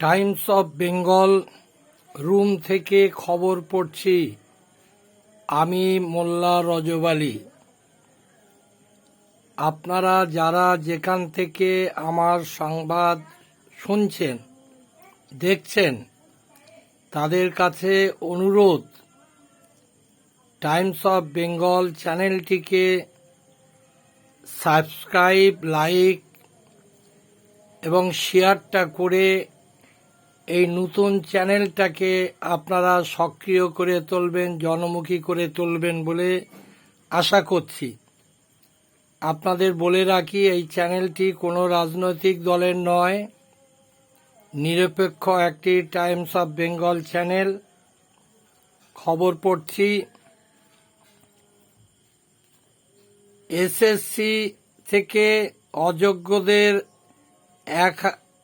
Times of Bengal room থেকে খবর পড়ছি। আমি মোল্লা রজব আপনারা যারা যেখান থেকে আমার সংবাদ শুনছেন, দেখছেন, তাদের কাছে অনুরোধ, টাইমস অফ বেঙ্গল চ্যানেলটিকে সাবস্ক্রাইব, লাইক এবং শেয়ারটা করে এই নতুন চ্যানেলটাকে আপনারা সক্রিয় করে তুলবেন, জনমুখী করে তুলবেন বলে আশা করছি। আপনাদের বলে রাখি, এই চ্যানেলটি কোনো রাজনৈতিক দলের নয়। নিরপেক্ষ একটি টাইমস অফ বেঙ্গল চ্যানেল। খবর পড়ছি, এসএসসি থেকে অযোগ্যদের এক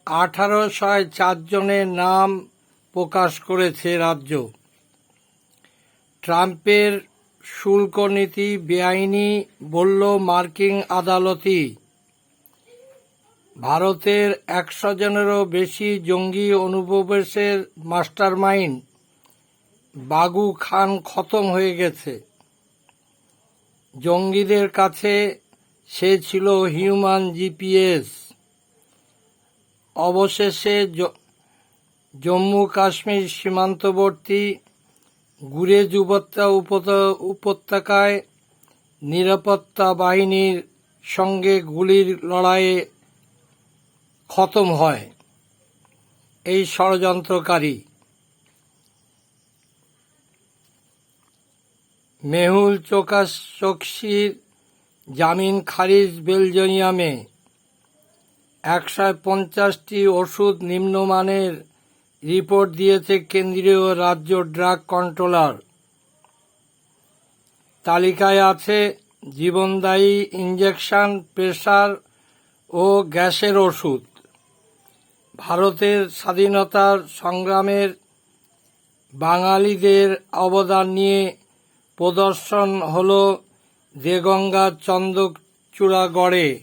আঠারোশয় চারজনের নাম প্রকাশ করেছে রাজ্য। ট্রাম্পের শুল্ক নীতি বেআইনি বলল মার্কিন আদালতই। ভারতের একশো জনেরও বেশি জঙ্গি অনুপ্রবেশের মাস্টারমাইন্ড বাগু খান খতম হয়ে গেছে। জঙ্গিদের কাছে সে ছিল হিউম্যান জিপিএস। অবশেষে জম্মু কাশ্মীর সীমান্তবর্তী গুরেজ উপত্যকা উপত্যকায় নিরাপত্তা বাহিনীর সঙ্গে গুলির লড়াইয়ে খতম হয়। এই ষড়যন্ত্রকারী মেহুল চোকাস চোকসির জামিন খারিজ বেলজিয়ামে একশো পঞ্চাশটি ওষুধ নিম্নমানের রিপোর্ট দিয়েছে কেন্দ্রীয় রাজ্য ড্রাগ কন্ট্রোলার। তালিকায় আছে জীবনদায়ী ইঞ্জেকশন প্রেসার ও গ্যাসের ওষুধ। ভারতের স্বাধীনতার সংগ্রামের বাঙালিদের অবদান নিয়ে প্রদর্শন হল দেগঙ্গা চন্দ্রচূড়াগড়ে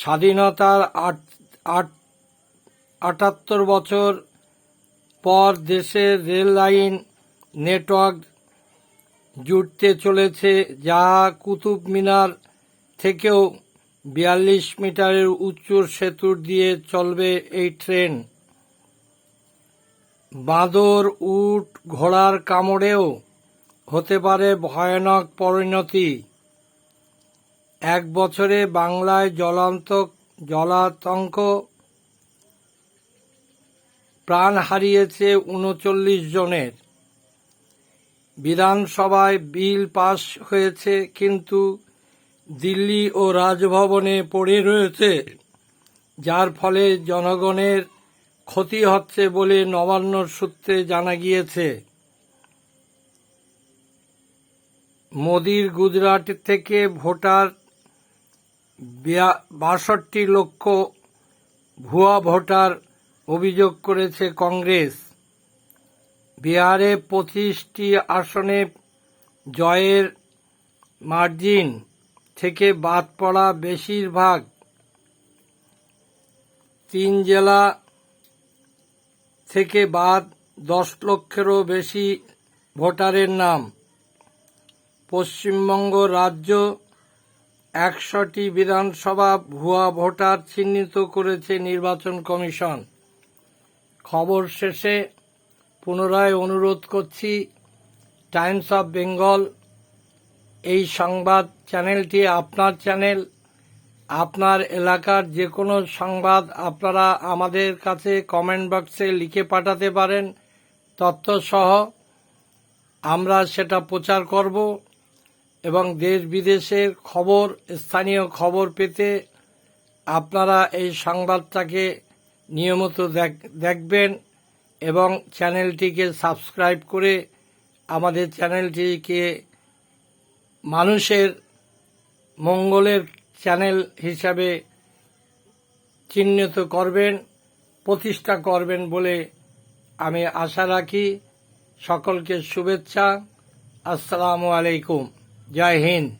স্বাধীনতার আট আট, আটাত্তর বছর পর দেশের রেল লাইন নেটওয়ার্ক জুটতে চলেছে, যা কুতুব মিনার থেকেও বিয়াল্লিশ মিটারের উঁচু সেতুর দিয়ে চলবে এই ট্রেন। বাঁদর, উট, ঘোড়ার কামড়েও হতে পারে ভয়ানক পরিণতি। এক বছরে বাংলায় জলান্ত জলাতঙ্ক প্রাণ হারিয়েছে উনচল্লিশ জনের। বিধানসভায় বিল পাশ হয়েছে, কিন্তু দিল্লি ও রাজভবনে পড়ে রয়েছে, যার ফলে জনগণের ক্ষতি হচ্ছে বলে নবান্ন সূত্রে জানা গিয়েছে। মোদির গুজরাট থেকে ভোটার বাষট্টি লক্ষ ভুয়া ভোটার অভিযোগ করেছে কংগ্রেস। বিহারে পঁচিশটি আসনে জয়ের মার্জিন থেকে বাদ পড়া বেশিরভাগ। তিন জেলা থেকে বাদ দশ লক্ষেরও বেশি ভোটারের নাম। পশ্চিমবঙ্গ রাজ্য একশোটি বিধানসভা ভুয়া ভোটার চিহ্নিত করেছে নির্বাচন কমিশন। খবর শেষে পুনরায় অনুরোধ করছি, টাইমস অফ বেঙ্গল, এই সংবাদ চ্যানেলটি আপনার চ্যানেল, আপনার এলাকার যে কোনো সংবাদ আপনারা আমাদের কাছে কমেন্ট বক্সে লিখে পাঠাতে পারেন, তথ্যসহ আমরা সেটা প্রচার করব। এবং দেশ বিদেশের খবর, স্থানীয় খবর পেতে আপনারা এই সংবাদটাকে নিয়মিত দেখ- দেখবেন এবং চ্যানেলটিকে সাবস্ক্রাইব করে আমাদের চ্যানেলটিকে মানুষের মঙ্গলের চ্যানেল হিসাবে চিহ্নিত করবেন, প্রতিষ্ঠা করবেন বলে আমি আশা রাখি। সকলকে শুভেচ্ছা। আসসালামু আলাইকুম। जय हिंद